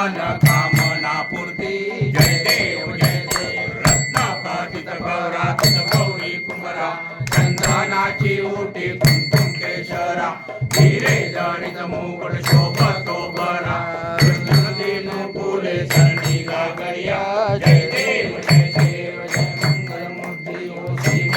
कामना पूर्ती जय देव जय देव रत्नाकाचित गौरा तुझ गौरी कुंभरा चंदनाची ओटी कुंकुम केशरा धीरे जाणीत मोगड शोभा बरा कृष्ण देनु फुले सरणी गागरिया जय देव जय देव जय मंगल मूर्ति ओ श्री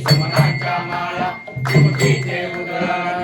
सुमनाच्या माळा तुमची देवदळा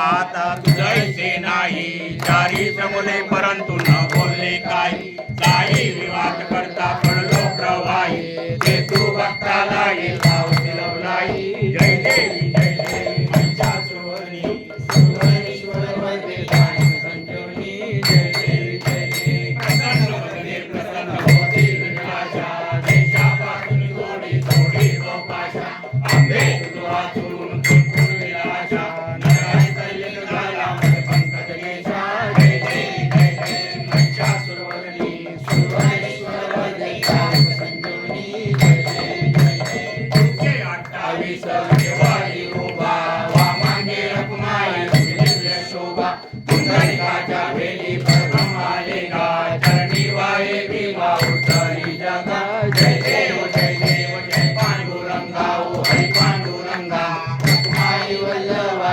आता तुझैसे नाही. चारी समोरे परंतु न बोलले काही काही विवाद करता पडलो प्रवाही ते तू बघता लागेल जय देव जय पांडुरंगा ओ हरी पांडुरंगा। आई वल्लवा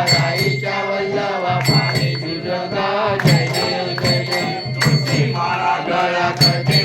पाणी तुझगा जय देव जय देव तुळशी महाराज गळा करते